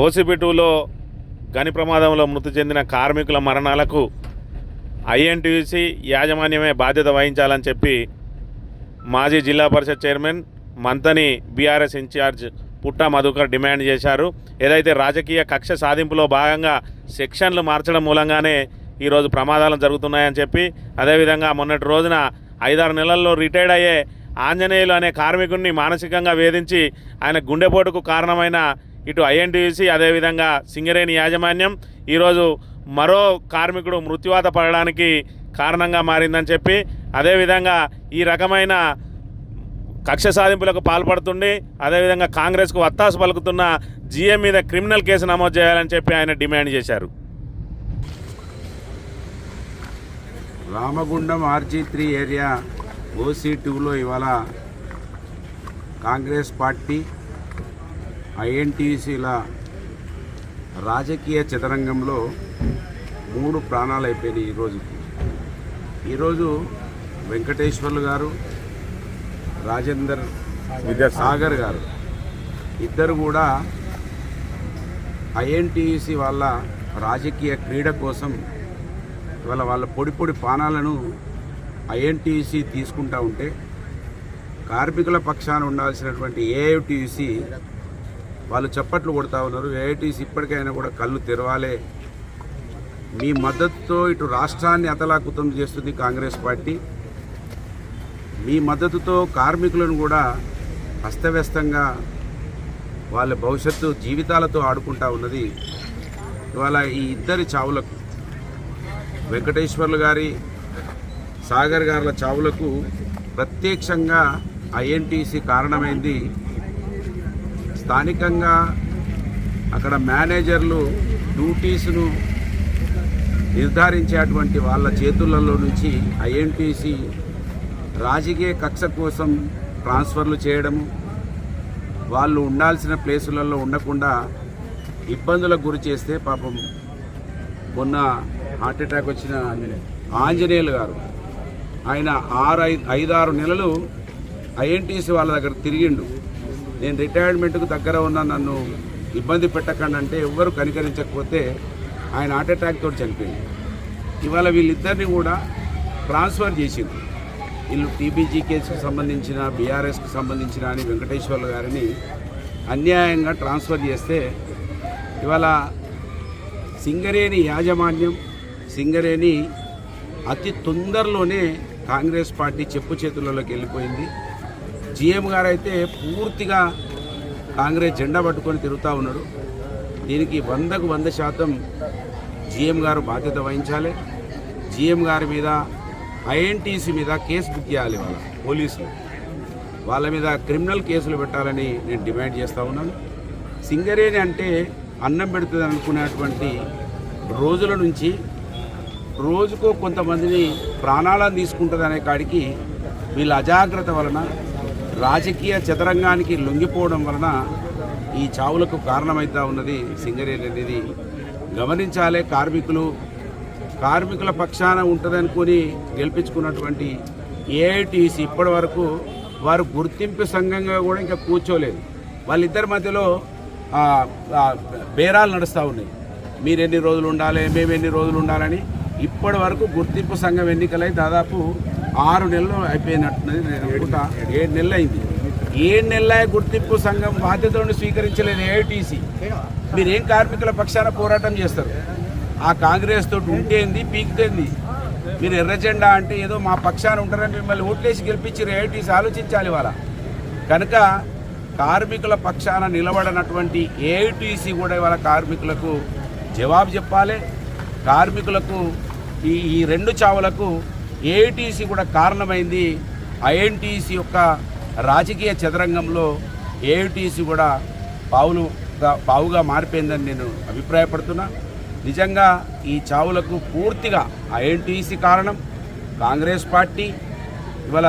ఓసిబిటులో గని ప్రమాదంలో మృతి చెందిన కార్మికుల మరణాలకు ఐఎన్టీసీ యాజమాన్యమే బాధ్యత వహించాలని చెప్పి మాజీ జిల్లా పరిషత్ chairman Manthani BRS in-charge Putta Madhukar demand చేశారు. ఏదైతే రాజకీయ కక్ష సాధింపులో భాగంగా సెక్షన్లు మార్చడం మూలంగానే ఈరోజు ప్రమాదాలు జరుగుతున్నాయని చెప్పి అదేవిధంగా మొన్నటి రోజున ఐదారు నెలల్లో రిటైర్డ్ అయ్యే ఆంజనేయులు అనే కార్మికుడిని మానసికంగా వేధించి ఆయన గుండెపోటుకు కారణమైన ఇటు ఐఎన్టీసీ అదేవిధంగా సింగరేణి యాజమాన్యం ఈరోజు మరో కార్మికుడు మృత్యువాత పడడానికి కారణంగా మారిందని చెప్పి అదేవిధంగా ఈ రకమైన కక్ష సాధింపులకు పాల్పడుతుండి అదేవిధంగా కాంగ్రెస్కు వత్తాసు పలుకుతున్న జీఎం మీద క్రిమినల్ కేసు నమోదు చేయాలని చెప్పి ఆయన డిమాండ్ చేశారు. Ramagundam RG three area OC టూలో ఇవాళ కాంగ్రెస్ పార్టీ ఐఎన్టీసీల రాజకీయ చదరంగంలో మూడు ప్రాణాలు అయిపోయినాయి ఈరోజుకి ఈరోజు వెంకటేశ్వర్లు గారు రాజేందర్ సాగర్ గారు ఇద్దరు కూడా ఐఎన్టీసీ వాళ్ళ రాజకీయ క్రీడ కోసం ఇవాళ వాళ్ళ పొడి పొడి పానాలను ఐఎన్టీసీ తీసుకుంటా ఉంటే కార్మికుల పక్షాన ఉండాల్సినటువంటి ఏఐటీసీ వాళ్ళు చప్పట్లు కొడతా ఉన్నారు. ఏఐటీసీ ఇప్పటికైనా కూడా కళ్ళు తెరవాలే. మీ మద్దతుతో ఇటు రాష్ట్రాన్ని అతలాకుతం చేస్తుంది కాంగ్రెస్ పార్టీ. మీ మద్దతుతో కార్మికులను కూడా అస్తవ్యస్తంగా వాళ్ళ భవిష్యత్తు జీవితాలతో ఆడుకుంటా ఉన్నది ఇవాళ ఈ ఇద్దరి చావులకు వెంకటేశ్వర్లు గారి సాగర్ గారుల చావులకు ప్రత్యక్షంగా ఐఎన్టీసీ కారణమైంది. స్థానికంగా అక్కడ మేనేజర్లు డ్యూటీస్ను నిర్ధారించేటువంటి వాళ్ళ చేతులలో నుంచి ఐఎన్టీసీ రాజకీయ కక్ష కోసం ట్రాన్స్ఫర్లు చేయడము వాళ్ళు ఉండాల్సిన ప్లేసులలో ఉండకుండా ఇబ్బందులకు గురి చేస్తే పాపం మొన్న హార్ట్ అటాక్ వచ్చిన ఆంజనేయులు గారు. ఆయన ఆరు ఐదు ఐదారు నెలలు ఐఎన్టీసీ వాళ్ళ దగ్గర తిరిగిండు. నేను రిటైర్మెంట్కు దగ్గర ఉన్న నన్ను ఇబ్బంది పెట్టకండి అంటే ఎవ్వరు కనికరించకపోతే ఆయన హార్ట్ అటాక్ తోటి చనిపోయింది. ఇవాళ వీళ్ళిద్దరిని కూడా ట్రాన్స్ఫర్ చేసింది. వీళ్ళు టీబీజీ కేసుకు సంబంధించిన బీఆర్ఎస్కు సంబంధించిన అని వెంకటేశ్వర్లు గారిని అన్యాయంగా ట్రాన్స్ఫర్ చేస్తే ఇవాళ సింగరేణి యాజమాన్యం సింగరేణి అతి తొందరలోనే కాంగ్రెస్ పార్టీ చెప్పు చేతులలోకి వెళ్ళిపోయింది. జీఎం గారు అయితే పూర్తిగా కాంగ్రెస్ జెండా పట్టుకొని తిరుగుతూ ఉన్నాడు దీనికి వందకు వంద శాతం జీఎం గారు బాధ్యత వహించాలి. జీఎం గారి మీద ఐఎన్టీసీ మీద కేసు బుక్ చేయాలి వాళ్ళ పోలీసులు. వాళ్ళ మీద క్రిమినల్ కేసులు పెట్టాలని నేను డిమాండ్ చేస్తూ ఉన్నాను. సింగరేణి అంటే అన్నం పెడుతుంది అనుకునేటువంటి రోజుల నుంచి రోజుకో కొంతమందిని ప్రాణాలను తీసుకుంటుంది అనే కాడికి వీళ్ళ అజాగ్రత్త వలన రాజకీయ చదరంగానికి లొంగిపోవడం వలన ఈ చావులకు కారణమవుతా ఉన్నది సింగరేణి అనేది గమనించాలే కార్మికులు. కార్మికుల పక్షాన ఉంటుందనుకుని గెలిపించుకున్నటువంటి ఏఐటీసీ ఇప్పటి వరకు వారు గుర్తింపు సంఘంగా కూడా ఇంకా కూర్చోలేదు. వాళ్ళిద్దరి మధ్యలో బేరాలు నడుస్తూ ఉన్నాయి. మీరు ఎన్ని రోజులు ఉండాలి మేము ఎన్ని రోజులు ఉండాలని ఇప్పటి వరకు గుర్తింపు సంఘం ఎన్నికలై దాదాపు ఆరు నెలలు అయిపోయినట్టున్నది నేను అనుకుంటా ఏడు నెలలు అయింది. ఏడు నెలల గుర్తింపు సంఘం బాధ్యతలను స్వీకరించలేదు ఏఐటీసీ మీరేం కార్మికుల పక్షాన పోరాటం చేస్తారు? ఆ కాంగ్రెస్ తోటి ఉంటేంది పీకితేంది మీరు ఎర్రజెండా అంటే ఏదో మా పక్షాన ఉంటారని మిమ్మల్ని ఓట్లేసి గెలిపించి ఏఐటీసీ ఆలోచించాలి వాళ్ళ. కనుక కార్మికుల పక్షాన నిలబడినటువంటి ఏఐటీసీ కూడా ఇవాళ కార్మికులకు జవాబు చెప్పాలి. కార్మికులకు ఈ ఈ రెండు చావులకు ఏఐటీసీ కూడా కారణమైంది. ఐఎన్టీసీ యొక్క రాజకీయ చదరంగంలో ఏఐటీసీ కూడా పావులు పావుగా మారిపోయిందని నేను అభిప్రాయపడుతున్నా. నిజంగా ఈ చావులకు పూర్తిగా ఐఎన్టీసీ కారణం కాంగ్రెస్ పార్టీ ఇవాళ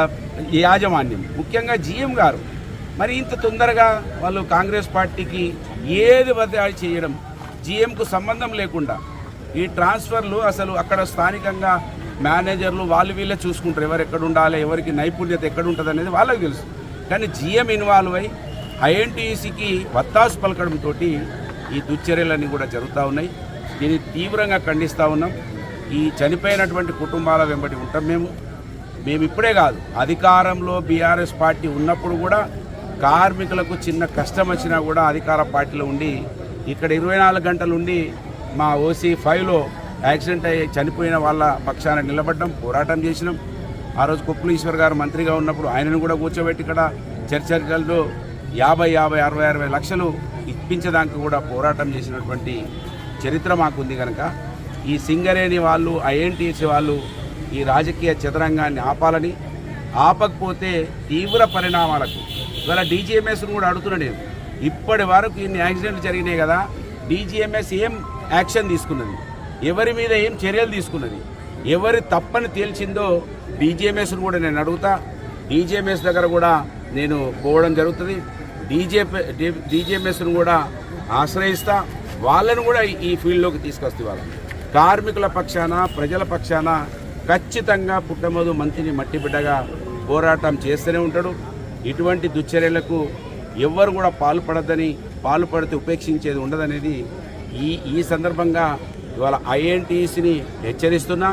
ఈ యాజమాన్యం. ముఖ్యంగా జీఎం గారు. మరి ఇంత తొందరగా వాళ్ళు కాంగ్రెస్ పార్టీకి ఏది బదిలీ చేయడం జీఎంకు సంబంధం లేకుండా ఈ ట్రాన్స్ఫర్లు అసలు అక్కడ స్థానికంగా మేనేజర్లు వాళ్ళు వీళ్ళే చూసుకుంటారు. ఎవరు ఎక్కడ ఉండాలి ఎవరికి నైపుణ్యత ఎక్కడ ఉంటుంది అనేది వాళ్ళకి తెలుసు. కానీ జీఎం ఇన్వాల్వ్ అయి ఐఎన్టీసీకి వత్తాసు పలకడంతో ఈ దుశ్చర్యలన్నీ కూడా జరుగుతూ ఉన్నాయి. దీన్ని తీవ్రంగా ఖండిస్తూ ఉన్నాం. ఈ చనిపోయినటువంటి కుటుంబాల వెంబడి ఉంటాం మేము. మేము ఇప్పుడే కాదు అధికారంలో బీఆర్ఎస్ పార్టీ ఉన్నప్పుడు కూడా కార్మికులకు చిన్న కష్టం వచ్చినా కూడా అధికార పార్టీలో ఉండి ఇక్కడ ఇరవై నాలుగు గంటలు ఉండి మా ఓసీ ఫైవ్లో యాక్సిడెంట్ అయ్యి చనిపోయిన వాళ్ళ పక్షాన నిలబడ్డం పోరాటం చేసినాం. ఆ రోజు కుప్పలీశ్వర్ గారు మంత్రిగా ఉన్నప్పుడు ఆయనను కూడా కూర్చోబెట్టి ఇక్కడ చర్చల్లో యాభై యాభై అరవై అరవై లక్షలు ఇప్పించడానికి కూడా పోరాటం చేసినటువంటి చరిత్ర మాకుంది కనుక ఈ సింగరేణి వాళ్ళు ఐఎన్టీసీ వాళ్ళు ఈ రాజకీయ చదరంగాన్ని ఆపాలని ఆపకపోతే తీవ్ర పరిణామాలకు ఇవాళ డీజీఎంఎస్ను కూడా అడుగుతున్నా నేను ఇప్పటి వరకు ఇన్ని యాక్సిడెంట్లు జరిగినాయి కదా డీజీఎంఎస్ ఏం యాక్షన్ తీసుకున్నది? ఎవరి మీద ఏం చర్యలు తీసుకున్నది? ఎవరి తప్పని తేల్చిందో డీజేఎంఎస్ను కూడా నేను అడుగుతా. డీజేఎంఎస్ దగ్గర కూడా నేను పోవడం జరుగుతుంది. డీజే డీజేఎంఎస్ను కూడా ఆశ్రయిస్తా. వాళ్ళను కూడా ఈ ఫీల్డ్లోకి తీసుకొస్తే వాళ్ళని. కార్మికుల పక్షాన ప్రజల పక్షాన ఖచ్చితంగా పుట్టమదు మంత్రిని మట్టిబిడ్డగా పోరాటం చేస్తూనే ఉంటాడు. ఇటువంటి దుశ్చర్యలకు ఎవ్వరు కూడా పాల్పడద్దని పాల్పడితే ఉపేక్షించేది ఉండదనేది ఈ ఈ సందర్భంగా ఇవాళ ఐఎన్టీసీని హెచ్చరిస్తున్నా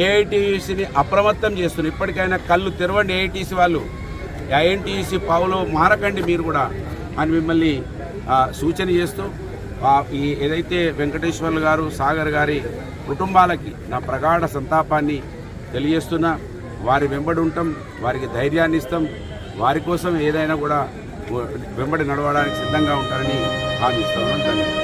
ఏఐటీసీని అప్రమత్తం చేస్తున్నా. ఇప్పటికైనా కళ్ళు తెరవండి ఏఐటీసీ వాళ్ళు. ఐఎన్టీసీ పావులో మారకండి మీరు కూడా అని మిమ్మల్ని సూచన చేస్తూ ఈ ఏదైతే వెంకటేశ్వర్లు గారు సాగర్ గారి కుటుంబాలకి నా ప్రగాఢ సంతాపాన్ని తెలియజేస్తున్నా. వారి వెంబడి ఉంటాం వారికి ధైర్యాన్ని ఇస్తాం. వారి కోసం ఏదైనా కూడా వెంబడి నడవడానికి సిద్ధంగా ఉంటారని హామీ ధన్యవాదాలు.